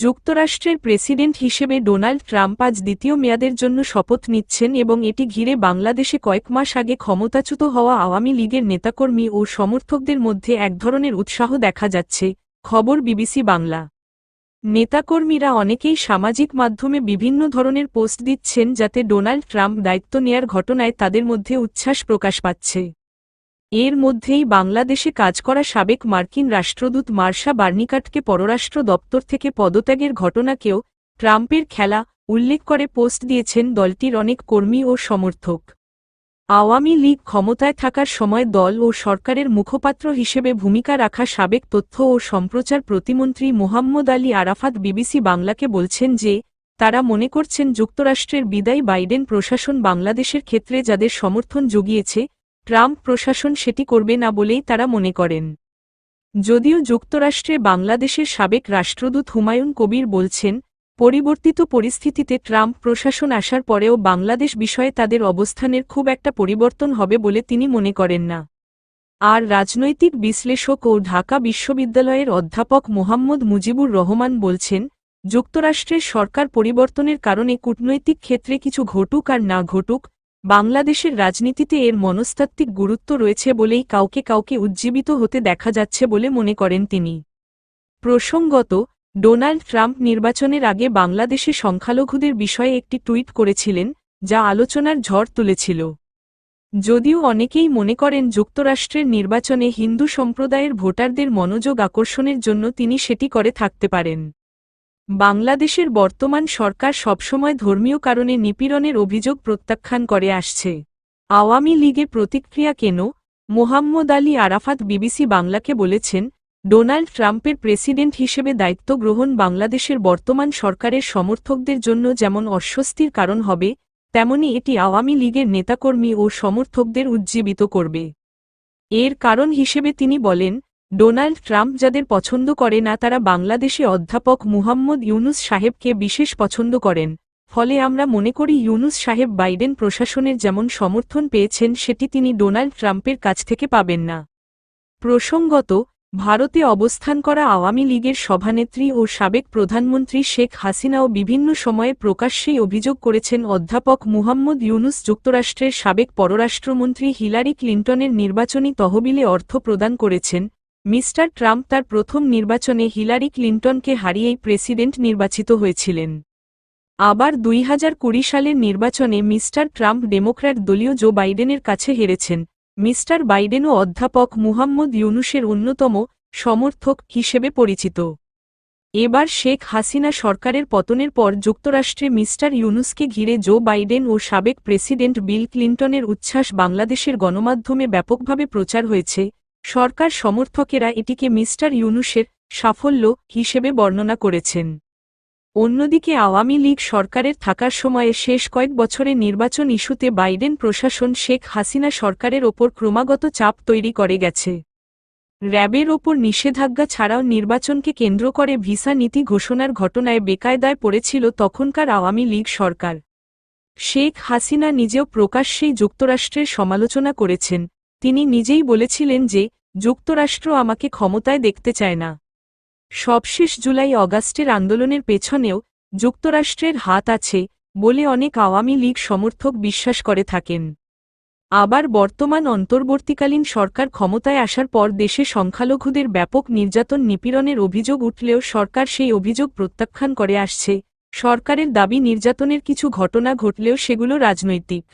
যুক্তরাষ্ট্রের প্রেসিডেন্ট হিসেবে Donald Trump আজ দ্বিতীয় মেয়াদের জন্য শপথ নিচ্ছেন এবং এটি ঘিরে বাংলাদেশে কয়েক মাস আগে ক্ষমতাচ্যুত হওয়া আওয়ামী লীগের নেতাকর্মী ও সমর্থকদের মধ্যে এক ধরনের উৎসাহ দেখা যাচ্ছে, খবর বিবিসি বাংলা। নেতাকর্মীরা অনেকেই সামাজিক মাধ্যমে বিভিন্ন ধরনের পোস্ট দিচ্ছেন যাতে ডোনাল্ড ট্রাম্প দায়িত্ব নেয়ার ঘটনায় তাদের মধ্যে উচ্ছ্বাস প্রকাশ পাচ্ছে। এর মধ্যেই বাংলাদেশে কাজ করা সাবেক মার্কিন রাষ্ট্রদূত মার্শা বার্নিকাটকে পররাষ্ট্র দপ্তর থেকে পদত্যাগের ঘটনাকেও ট্রাম্পের খেলা উল্লেখ করে পোস্ট দিয়েছেন দলটির অনেক কর্মী ও সমর্থক। আওয়ামী লীগ ক্ষমতায় থাকার সময় দল ও সরকারের মুখপাত্র হিসেবে ভূমিকা রাখা সাবেক তথ্য ও সম্প্রচার প্রতিমন্ত্রী মোহাম্মদ আলী আরাফাত বিবিসি বাংলাকে বলছেন যে, তারা মনে করছেন যুক্তরাষ্ট্রের বিদায়ী বাইডেন প্রশাসন বাংলাদেশের ক্ষেত্রে যাদের সমর্থন জুগিয়েছে ট্রাম্প প্রশাসন সেটি করবে না বলেই তারা মনে করেন। যদিও যুক্তরাষ্ট্রে বাংলাদেশের সাবেক রাষ্ট্রদূত হুমায়ুন কবির বলছেন, পরিবর্তিত পরিস্থিতিতে ট্রাম্প প্রশাসন আসার পরেও বাংলাদেশ বিষয়ে তাদের অবস্থানের খুব একটা পরিবর্তন হবে বলে তিনি মনে করেন না। আর রাজনৈতিক বিশ্লেষক ও ঢাকা বিশ্ববিদ্যালয়ের অধ্যাপক মোহাম্মদ মুজিবুর রহমান বলছেন, যুক্তরাষ্ট্রের সরকার পরিবর্তনের কারণে কূটনৈতিক ক্ষেত্রে কিছু ঘটুক আর না ঘটুক বাংলাদেশের রাজনীতিতে এর মনস্তাত্ত্বিক গুরুত্ব রয়েছে বলেই কাউকে কাউকে উজ্জীবিত হতে দেখা যাচ্ছে বলে মনে করেন তিনি। প্রসঙ্গত, ডোনাল্ড ট্রাম্প নির্বাচনের আগে বাংলাদেশে সংখ্যালঘুদের বিষয়ে একটি টুইট করেছিলেন, যা আলোচনার ঝড় তুলেছিল। যদিও অনেকেই মনে করেন যুক্তরাষ্ট্রের নির্বাচনে হিন্দু সম্প্রদায়ের ভোটারদের মনোযোগ আকর্ষণের জন্য তিনি সেটি করে থাকতে পারেন। বাংলাদেশের বর্তমান সরকার সবসময় ধর্মীয় কারণে নিপীড়নের অভিযোগ প্রত্যাখ্যান করে আসছে। আওয়ামী লীগের প্রতিক্রিয়া কেন? মোহাম্মদ আলী আরাফাত বিবিসি বাংলাকে বলেছেন, ডোনাল্ড ট্রাম্পের প্রেসিডেন্ট হিসেবে দায়িত্ব গ্রহণ বাংলাদেশের বর্তমান সরকারের সমর্থকদের জন্য যেমন অস্বস্তির কারণ হবে, তেমনি এটি আওয়ামী লীগের নেতাকর্মী ও সমর্থকদের উজ্জীবিত করবে। এর কারণ হিসেবে তিনি বলেন ডোনাল্ড ট্রাম্প যাদের পছন্দ করে না, তারা বাংলাদেশে অধ্যাপক মুহাম্মদ ইউনুস সাহেবকে বিশেষ পছন্দ করেন। ফলে আমরা মনে করি ইউনুস সাহেব বাইডেন প্রশাসনের যেমন সমর্থন পেয়েছেন, সেটি তিনি ডোনাল্ড ট্রাম্পের কাছ থেকে পাবেন না। প্রসঙ্গত, ভারতে অবস্থান করা আওয়ামী লীগের সভানেত্রী ও সাবেক প্রধানমন্ত্রী শেখ হাসিনাও বিভিন্ন সময়ে প্রকাশ্যেই অভিযোগ করেছেন, অধ্যাপক মুহাম্মদ ইউনুস যুক্তরাষ্ট্রের সাবেক পররাষ্ট্রমন্ত্রী হিলারি ক্লিন্টনের নির্বাচনী তহবিলে অর্থ প্রদান করেছেন। মিস্টার ট্রাম্প তার প্রথম নির্বাচনে হিলারি ক্লিন্টনকে হারিয়েই প্রেসিডেন্ট নির্বাচিত হয়েছিলেন। আবার দুই হাজার কুড়ি সালের নির্বাচনে মিস্টার ট্রাম্প ডেমোক্র্যাট দলীয় জো বাইডেনের কাছে হেরেছেন। মিস্টার বাইডেনও অধ্যাপক মুহাম্মদ ইউনুসের অন্যতম সমর্থক হিসেবে পরিচিত। এবার শেখ হাসিনা সরকারের পতনের পর যুক্তরাষ্ট্রে মিস্টার ইউনুসকে ঘিরে জো বাইডেন ও সাবেক প্রেসিডেন্ট বিল ক্লিন্টনের উচ্ছ্বাস বাংলাদেশের গণমাধ্যমে ব্যাপকভাবে প্রচার হয়েছে। সরকার সমর্থকেরা এটিকে মিস্টার ইউনুসের সাফল্য হিসেবে বর্ণনা করেছেন। অন্যদিকে আওয়ামী লীগ সরকারের থাকার সময়ে শেষ কয়েক বছরে নির্বাচন ইস্যুতে বাইডেন প্রশাসন শেখ হাসিনা সরকারের ওপর ক্রমাগত চাপ তৈরি করে গেছে। র্যাবের ওপর নিষেধাজ্ঞা ছাড়াও নির্বাচনকে কেন্দ্র করে ভিসা নীতি ঘোষণার ঘটনায় বেকায়দায় পড়েছিল তখনকার আওয়ামী লীগ সরকার। শেখ হাসিনা নিজেও প্রকাশ্যেই যুক্তরাষ্ট্রের সমালোচনা করেছেন তিনি নিজেই বলেছিলেন যে, যুক্তরাষ্ট্র আমাকে ক্ষমতায় দেখতে চায় না। সবশেষ জুলাই অগাস্টের আন্দোলনের পেছনেও যুক্তরাষ্ট্রের হাত আছে বলে অনেক আওয়ামী লীগ সমর্থক বিশ্বাস করে থাকেন। আবার বর্তমান অন্তর্বর্তীকালীন সরকার ক্ষমতায় আসার পর দেশে সংখ্যালঘুদের ব্যাপক নির্যাতন নিপীড়নের অভিযোগ উঠলেও সরকার সেই অভিযোগ প্রত্যাখ্যান করে আসছে। সরকারের দাবি, নির্যাতনের কিছু ঘটনা ঘটলেও সেগুলো রাজনৈতিক।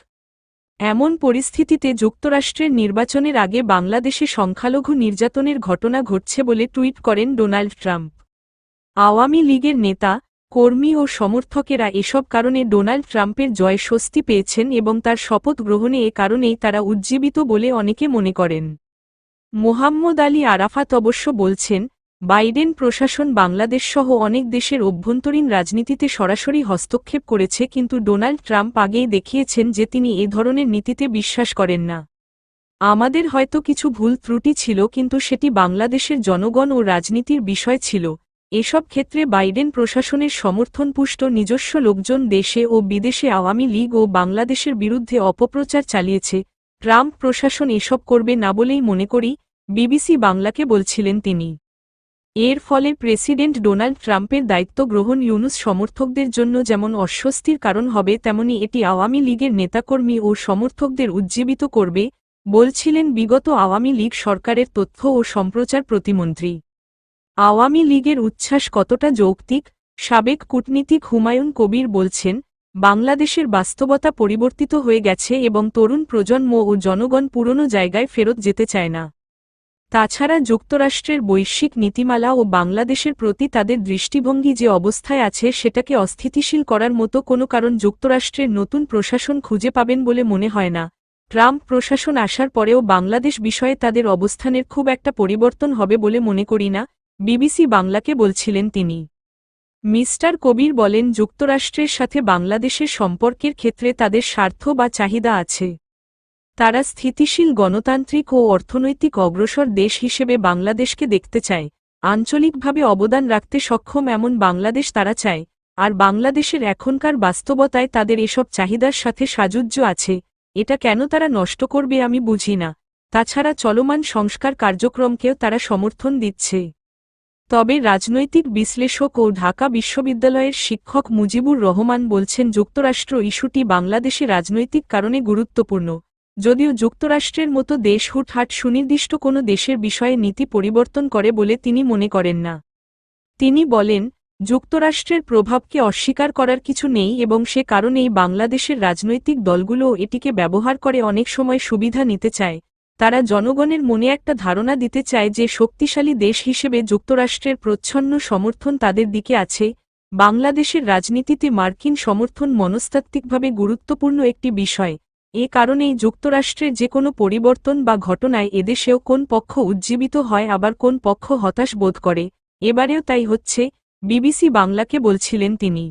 এমন পরিস্থিতিতে যুক্তরাষ্ট্রের নির্বাচনের আগে বাংলাদেশে সংখ্যালঘু নির্যাতনের ঘটনা ঘটছে বলে টুইট করেন ডোনাল্ড ট্রাম্প। আওয়ামী লীগের নেতা, কর্মী ও সমর্থকেরা এসব কারণে ডোনাল্ড ট্রাম্পের জয় স্বস্তি পেয়েছেন এবং তার শপথ গ্রহণে এ কারণেই তারা উজ্জীবিত বলে অনেকে মনে করেন। মোহাম্মদ আলী আরাফাত অবশ্য বলছেন বাইডেন প্রশাসন বাংলাদেশসহ অনেক দেশের অভ্যন্তরীণ রাজনীতিতে সরাসরি হস্তক্ষেপ করেছে কিন্তু ডোনাল্ড ট্রাম্প আগেই দেখিয়েছেন যে তিনি এ ধরনের নীতিতে বিশ্বাস করেন না। আমাদের হয়তো কিছু ভুল ত্রুটি ছিল কিন্তু সেটি বাংলাদেশের জনগণ ও রাজনীতির বিষয় ছিল। এসব ক্ষেত্রে বাইডেন প্রশাসনের সমর্থনপুষ্ট নিজস্ব লোকজন দেশে ও বিদেশে আওয়ামী লীগ ও বাংলাদেশের বিরুদ্ধে অপপ্রচার চালিয়েছে। ট্রাম্প প্রশাসন এসব করবে না বলেই মনে করি, বিবিসি বাংলাকে বলছিলেন তিনি। এর ফলে প্রেসিডেন্ট ডোনাল্ড ট্রাম্পের দায়িত্ব গ্রহণ ইউনুস সমর্থকদের জন্য যেমন অস্বস্তির কারণ হবে, তেমনি এটি আওয়ামী লীগের নেতাকর্মী ও সমর্থকদের উজ্জীবিত করবে, বলছিলেন বিগত আওয়ামী লীগ সরকারের তথ্য ও সম্প্রচার প্রতিমন্ত্রী। আওয়ামী লীগের উচ্ছ্বাস কতটা যৌক্তিক? সাবেক কূটনীতিক হুমায়ুন কবির বলছেন, বাংলাদেশের বাস্তবতা পরিবর্তিত হয়ে গেছে এবং তরুণ প্রজন্ম ও জনগণ পুরনো জায়গায় ফেরত যেতে চায় না। তাছাড়া যুক্তরাষ্ট্রের বৈশ্বিক নীতিমালা ও বাংলাদেশের প্রতি তাদের দৃষ্টিভঙ্গি যে অবস্থায় আছে সেটাকে অস্থিতিশীল করার মতো কোনো কারণ যুক্তরাষ্ট্রের নতুন প্রশাসন খুঁজে পাবেন বলে মনে হয় না। ট্রাম্প প্রশাসন আসার পরেও বাংলাদেশ বিষয়ে তাদের অবস্থানের খুব একটা পরিবর্তন হবে বলে মনে করি না, বিবিসি বাংলাকে বলছিলেন তিনি। মিস্টার কবির বলেন, যুক্তরাষ্ট্রের সাথে বাংলাদেশের সম্পর্কের ক্ষেত্রে তাদের স্বার্থ বা চাহিদা আছে। তারা স্থিতিশীল গণতান্ত্রিক ও অর্থনৈতিক অগ্রসর দেশ হিসেবে বাংলাদেশকে দেখতে চায়। আঞ্চলিকভাবে অবদান রাখতে সক্ষম এমন বাংলাদেশ তারা চায়। আর বাংলাদেশের এখনকার বাস্তবতায় তাদের এসব চাহিদার সাথে সাযুজ্য আছে। এটা কেন তারা নষ্ট করবে আমি বুঝি না। তাছাড়া চলমান সংস্কার কার্যক্রমকেও তারা সমর্থন দিচ্ছে। তবে রাজনৈতিক বিশ্লেষক ও ঢাকা বিশ্ববিদ্যালয়ের শিক্ষক মুজিবুর রহমান বলছেন, যুক্তরাষ্ট্র ইস্যুটি বাংলাদেশে রাজনৈতিক কারণে গুরুত্বপূর্ণ। যদিও যুক্তরাষ্ট্রের মতো দেশ হুটহাট সুনির্দিষ্ট কোনো দেশের বিষয়ে নীতি পরিবর্তন করে বলে তিনি মনে করেন না। তিনি বলেন, যুক্তরাষ্ট্রের প্রভাবকে অস্বীকার করার কিছু নেই এবং সে কারণেই বাংলাদেশের রাজনৈতিক দলগুলোও এটিকে ব্যবহার করে অনেক সময় সুবিধা নিতে চায়। তারা জনগণের মনে একটা ধারণা দিতে চায় যে শক্তিশালী দেশ হিসেবে যুক্তরাষ্ট্রের প্রচ্ছন্ন সমর্থন তাদের দিকে আছে। বাংলাদেশের রাজনীতিতে মার্কিন সমর্থন মনস্তাত্ত্বিকভাবে গুরুত্বপূর্ণ একটি বিষয়। এ কারণেই যুক্তরাষ্ট্রে যে কোনো পরিবর্তন বা ঘটনায় এদেশেও কোন পক্ষ উজ্জীবিত হয় আবার কোন পক্ষ হতাশ বোধ করে, এবারেও তাই হচ্ছে, বিবিসি বাংলাকে বলছিলেন তিনি।